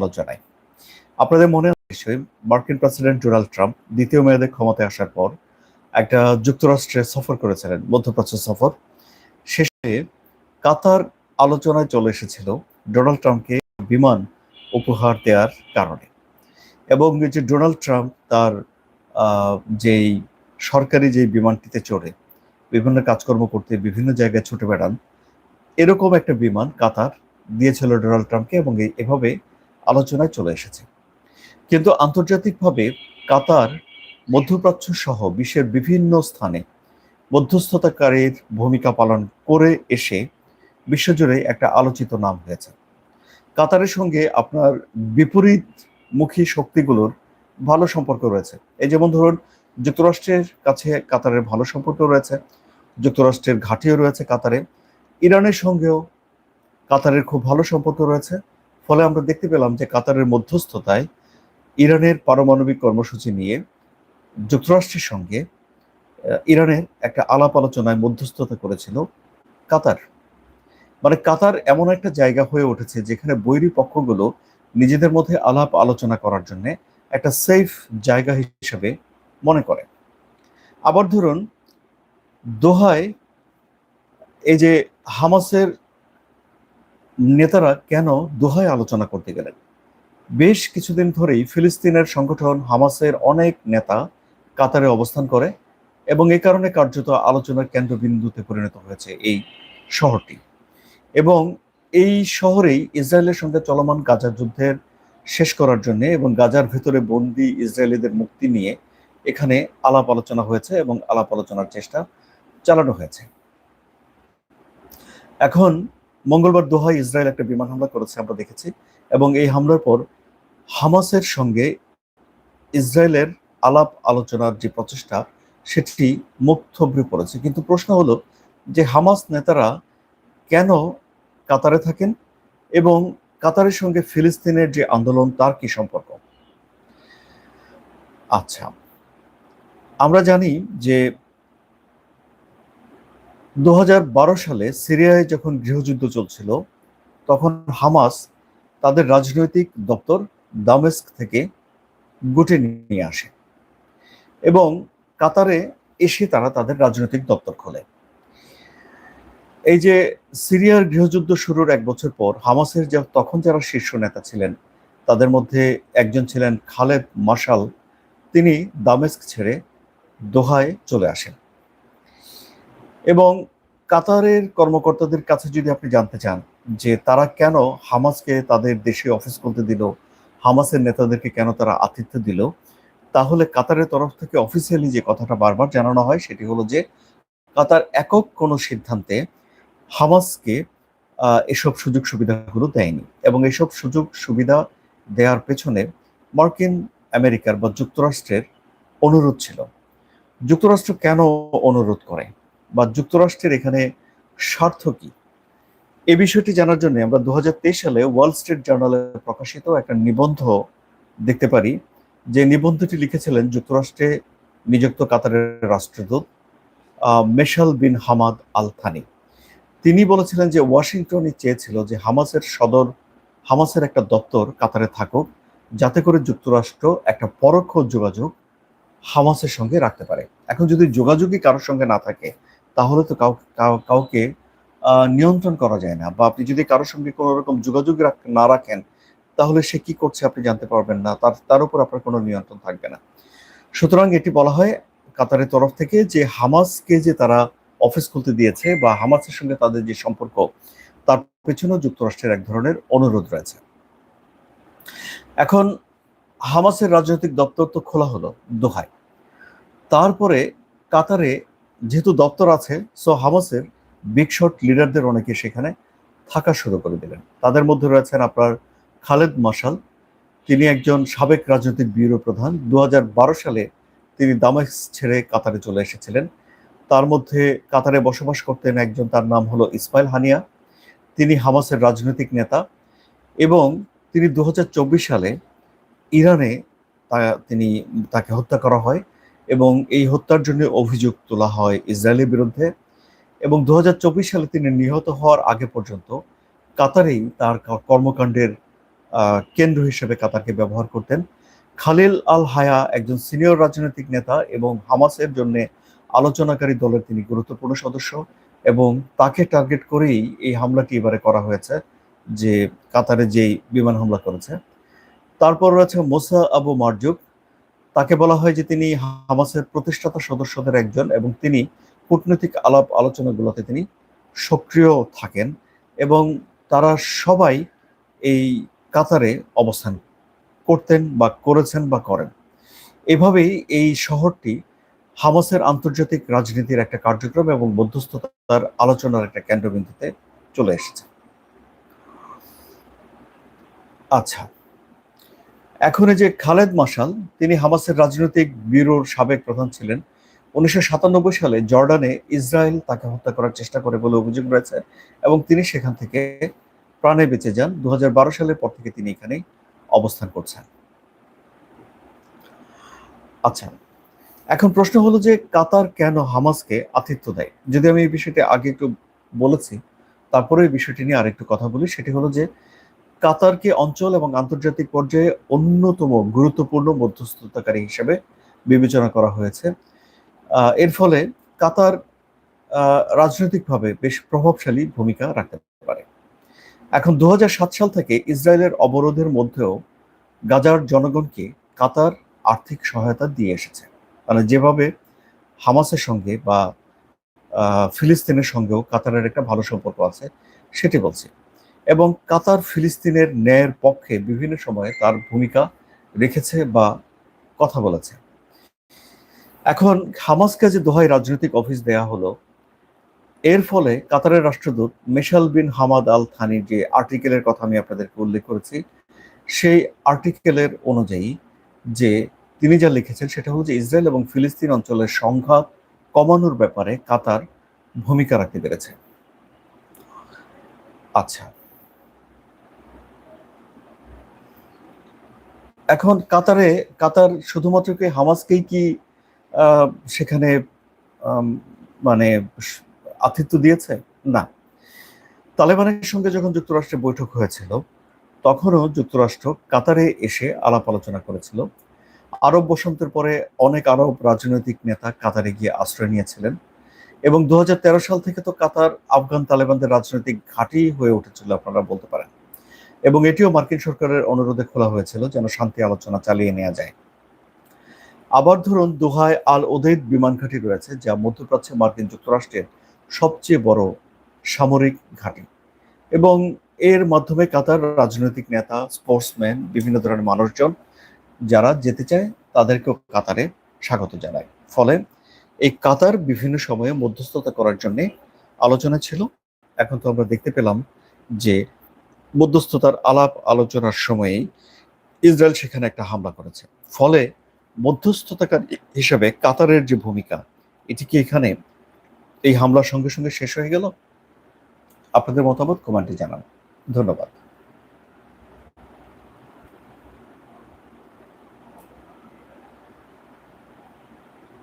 আলোচনায় আপনাদের মনে আছে মার্কিন প্রেসিডেন্ট ডোনাল্ড ট্রাম্প দ্বিতীয় মেয়াদে ক্ষমতায় আসার পর একটা যুক্তরাষ্ট্রে সফর করেছিলেন, মধ্যপ্রাচ্য সফর। শেষে কাতার আলোচনায় চলে এসেছিল ডোনাল্ড ট্রাম্পকে বিমান উপহার দেওয়ার কারণে। এবং যে ডোনাল্ড ট্রাম্প তার যেই সরকারি যে বিমানটিতে চড়ে, বিভিন্ন কাজকর্ম করতে বিভিন্ন জায়গায় ছুটে বেড়ান, এরকম একটা বিমান কাতার দিয়েছিল ডোনাল্ড ট্রাম্পকে এবং এভাবে আলোচনায় চলে এসেছে। কিন্তু আন্তর্জাতিকভাবে কাতার মধ্যপ্রাচ্য সহ বিশ্বের বিভিন্ন স্থানে মধ্যস্থতাকারীর ভূমিকা পালন করে এসে বিশ্বজুড়ে একটা আলোচিত নাম হয়েছে। কাতারের সঙ্গে আপনার বিপরীতমুখী শক্তিগুলোর ভালো সম্পর্ক রয়েছে। এই যেমন ধরুন, যুক্তরাষ্ট্রের কাছে কাতারের ভালো সম্পর্ক রয়েছে, যুক্তরাষ্ট্রের ঘাঁটিও রয়েছে কাতারে। ইরানের সঙ্গেও কাতারের খুব ভালো সম্পর্ক রয়েছে। ফলে আমরা দেখতে পেলাম যে কাতারের মধ্যস্থতায় ইরানের পারমাণবিক কর্মসূচি নিয়ে যুক্তরাষ্ট্রের সঙ্গে ইরানের একটা আলাপ আলোচনায় মধ্যস্থতা করেছিল কাতার। মানে কাতার এমন একটা জায়গা হয়ে উঠেছে যেখানে বৈরী পক্ষগুলো নিজেদের মধ্যে আলাপ আলোচনা করার জন্য একটা সেফ জায়গা হিসেবে মনে করে। আবার ধরুন, দোহায় এই যে হামাসের নেতারা কেন দোহায় আলোচনা করতে গেলেন? বেশ কিছুদিন ধরেই ফিলিস্তিনের সংগঠন হামাসের অনেক নেতা কাতারে অবস্থান করে এবং এই কারণে কার্যত আলোচনার কেন্দ্রবিন্দুতে পরিণত হয়েছে এই শহরটি। এবং এই শহরেই ইসরায়েলের সঙ্গে চলমান গাজা যুদ্ধের শেষ করার জন্য এবং গাজার ভেতরে বন্দি ইসরায়েলিদের মুক্তি নিয়ে এখানে আলাপ আলোচনা হয়েছে এবং আলাপ আলোচনার চেষ্টা চালানো হয়েছে। এখন মঙ্গলবার দোহায় ইসরায়েল একটা বিমান হামলা করেছে, আমরা দেখেছি। এবং এই হামলার পর হামাসের সঙ্গে ইসরায়েলের আলাপ আলোচনার যে প্রচেষ্টা, সেটি থবড়ে পড়েছে। কিন্তু প্রশ্ন হলো যে হামাস নেতারা কেন কাতারে থাকেন এবং কাতারের সঙ্গে ফিলিস্তিনের যে আন্দোলন, তার কি সম্পর্ক? আচ্ছা আমরা জানি যে দু হাজার বারো সালে সিরিয়ায় যখন গৃহযুদ্ধ চলছিল, তখন হামাস তাদের রাজনৈতিক দপ্তর দামেস্ক থেকে গুটে নিয়ে আসে এবং কাতারে এসে তারা তাদের রাজনৈতিক দপ্তর খোলে। এই যে সিরিয়ার গৃহযুদ্ধ শুরুর এক বছর পর হামাসের যে তখন যারা শীর্ষ নেতা ছিলেন, তাদের মধ্যে একজন ছিলেন খালেদ মার্শাল, তিনি দামেস্ক ছেড়ে দোহায় চলে আসেন। এবং কাতারের কর্মকর্তাদের কাছে যদি আপনি জানতে চান যে তারা কেন হামাসকে তাদের দেশে অফিস খুলতে দিল, হামাসের নেতাদেরকে কেন তারা আতিথ্য দিল, তাহলে কাতারের তরফ থেকে অফিসিয়ালি যে কথাটা বারবার জানানো হয় সেটি হলো যে কাতার একক কোনো সিদ্ধান্তে হামাসকে এসব সুযোগ সুবিধাগুলো দেয়নি এবং এসব সুযোগ সুবিধা দেওয়ার পেছনে মার্কিন, আমেরিকার বা যুক্তরাষ্ট্রের অনুরোধ ছিল। যুক্তরাষ্ট্র কেন অনুরোধ করে? বা যুক্তরাষ্ট্রের এখানে স্বার্থ কি? এ বিষয়টি জানার জন্য আমরা দু হাজার তেইশ সালে ওয়াল স্ট্রিট জার্নালে প্রকাশিত একটা নিবন্ধ দেখতে পারি, যে নিবন্ধটি লিখেছিলেন যুক্তরাষ্ট্রে নিযুক্ত কাতারের রাষ্ট্রদূত মেশাল বিন হামাদ আল থানি তিনি বলেছিলেন যে ওয়াশিংটনই চেয়েছিল যে হামাসের সদর, হামাসের একটা দপ্তর কাতারে থাকুক, যাতে করে যুক্তরাষ্ট্র একটা পরোক্ষ যোগাযোগ হামাসের সঙ্গে রাখতে পারে। এখন যদি যোগাযোগই কারোর সঙ্গে না থাকে তাহলে তো কাউ কাউ- কাউকে নিয়ন্ত্রণ করা যায় না। বা আপনি যদি কারোর সঙ্গে কোনো রকম যোগাযোগ না রাখেন, তাহলে সে কি করছে আপনি জানতে পারবেন না। তার তার উপর আপনার কোনো নিয়ন্ত্রণ থাকবে না। সুতরাং এটি বলা হয় কাতারের তরফ থেকে যে হামাসকে যে তারা অফিস খুলতে দিয়েছে বা হামাসের সঙ্গে তাদের যে সম্পর্ক, তার পেছনেও যুক্তরাষ্ট্রের এক ধরনের অনুরোধ রয়েছে। এখন হামাসের রাজনৈতিক দপ্তর তো খোলা হলো দোহায়। তারপরে কাতারে যেহেতু দপ্তর আছে সো হামাসের বিগ শট লিডারদের অনেকে সেখানে থাকা শুরু করে দিলেন। তাদের মধ্যে রয়েছেন আপনার খালেদ মাসাল তিনি একজন সাবেক রাজনৈতিক ব্যুরো প্রধান। দু হাজার বারো সালে তিনি দামেস্ক ছেড়ে কাতারে চলে এসেছিলেন। তার মধ্যে কাতারে বসবাস করতেন একজন, তার নাম হলো ইসমাইল হানিয়া। তিনি হামাসের রাজনৈতিক নেতা এবং তিনি দু হাজার চব্বিশ সালে ইরানে তিনি তাকে হত্যা করা হয়। এবং এই হত্যার জন্য অভিযোগ তোলা হয় ইসরায়েলের বিরুদ্ধে এবং দু হাজার চব্বিশ সালে তিনি নিহত হওয়ার আগে পর্যন্ত কাতারেই তার কর্মকাণ্ডের কেন্দ্র হিসেবে কাতারকে ব্যবহার করতেন। খালিল আল হায়া একজন সিনিয়র রাজনৈতিক নেতা এবং হামাসের জন্য আলোচনাকারী দলের তিনি গুরুত্বপূর্ণ সদস্য এবং তাকে টার্গেট করেই এই হামলাটি এবারে করা হয়েছে, যে কাতারে যেই বিমান হামলা করেছে। তারপর রয়েছে মোসা আবু মারজুক তাকে বলা হয় যে তিনি হামাসের প্রতিষ্ঠাতা সদস্যদের একজন এবং তিনি কূটনৈতিক আলাপ আলোচনাগুলোতে তিনি সক্রিয় থাকেন এবং তারা সবাই এই কাতারে অবস্থান করতেন বা করেছেন বা করেন। এভাবেই এই শহরটি হামাসের আন্তর্জাতিক রাজনীতির একটা কার্যক্রম এবং মধ্যস্থতার আলোচনার একটা কেন্দ্রবিন্দুতে চলে এসেছে। আচ্ছা এখন যে খালেদ মাসাল তিনি হামাসের রাজনৈতিক ব্যুরোর সাবেক প্রধান ছিলেন। উনিশশো সাতানব্বই সালে জর্ডানে ইসরায়েল তাকে হত্যা করার চেষ্টা করে বলে অভিযোগ রয়েছে এবং তিনি সেখান থেকে প্রাণে বেঁচে যান। দু সালের পর থেকে তিনি এখানে অবস্থান করছেন। আচ্ছা এখন প্রশ্ন হলো যে কাতার কেন হামাসকে আতিথ্য দেয়? যদি আমি এই বিষয়টি আগে একটু বলেছি, তারপরে এই বিষয়টি নিয়ে আরেকটু কথা বলি, সেটি হলো যে কাতারকে অঞ্চল এবং আন্তর্জাতিক পর্যায়ে অন্যতম গুরুত্বপূর্ণ মধ্যস্থতাকারী হিসেবে বিবেচনা করা হয়েছে। এর ফলে কাতার রাজনৈতিকভাবে বেশ প্রভাবশালী ভূমিকা রাখতে পারে। এখন দু হাজার সাত সাল থেকে ইসরায়েলের অবরোধের মধ্যেও গাজার জনগণকে কাতার আর্থিক সহায়তা দিয়ে এসেছে। মানে যেভাবে হামাসের সঙ্গে বা ফিলিস্তিনের সঙ্গেও কাতারের একটা ভালো সম্পর্ক আছে, সেটি বলছি। এবং কাতার ফিলিস্তিনের ন্যায়ের পক্ষে বিভিন্ন সময়ে তার ভূমিকা রেখেছে বা কথা বলেছে। এখন হামাসকে যে দোহাই রাজনৈতিক অফিস দেয়া হলো, এর ফলে কাতারের রাষ্ট্রদূত মেশাল বিন হামাদ আল থানির যে আর্টিকেলের কথা আমি আপনাদেরকে উল্লেখ করেছি, সেই আর্টিকেলের অনুযায়ী যে তিনি যা লিখেছেন সেটা হলো যে ইসরায়েল এবং ফিলিস্তিন অঞ্চলের সংখ্যা কমানোর ব্যাপারে কাতার ভূমিকা রাখতে পেরেছে। আচ্ছা এখন কাতারে, কাতার শুধুমাত্র কি হামাসকেই কি সেখানে মানে আতিথ্য দিয়েছে? না। তালেবানের সঙ্গে যখন যুক্তরাষ্ট্রের বৈঠক হয়েছিল, তখনও যুক্তরাষ্ট্র কাতারে এসে আলাপ আলোচনা করেছিল। আরব বসন্তের পরে অনেক আরব রাজনৈতিক নেতা কাতারে গিয়ে আশ্রয় নিয়েছিলেন এবং দু হাজার তেরো সাল থেকে তো কাতার আফগান তালেবানদের রাজনৈতিক ঘাঁটি হয়ে উঠেছিল, আপনারা বলতে পারেন। এবং এটিও মার্কিন সরকারের অনুরোধে খোলা হয়েছিল যেন শান্তি আলোচনা চালিয়ে নেওয়া যায়। আবার ধরুন দোহায় আল ওদেদ বিমান ঘাঁটি রয়েছে, যা মধ্যপ্রাচ্যে মার্কিন যুক্তরাষ্ট্রের সবচেয়ে বড় সামরিক ঘাঁটি। এবং এর মাধ্যমে কাতার রাজনৈতিক নেতা, স্পোর্টসম্যান, বিভিন্ন ধরনের মানুষজন যারা যেতে চায়, তাদেরকেও কাতারে স্বাগত জানায়। ফলে এই কাতার বিভিন্ন সময়ে মধ্যস্থতা করার জন্য আলোচনা ছিল। এখন তো আমরা দেখতে পেলাম যে মধ্যস্থতার আলাপ আলোচনার সময়েই ইসরায়েল সেখানে একটা হামলা করেছে। ফলে মধ্যস্থতাকার হিসেবে কাতারের যে ভূমিকা, এটি কি এখানে এই হামলার সঙ্গে সঙ্গে শেষ হয়ে গেল? আপনাদের মতামত কমান্ডে জানান। ধন্যবাদ।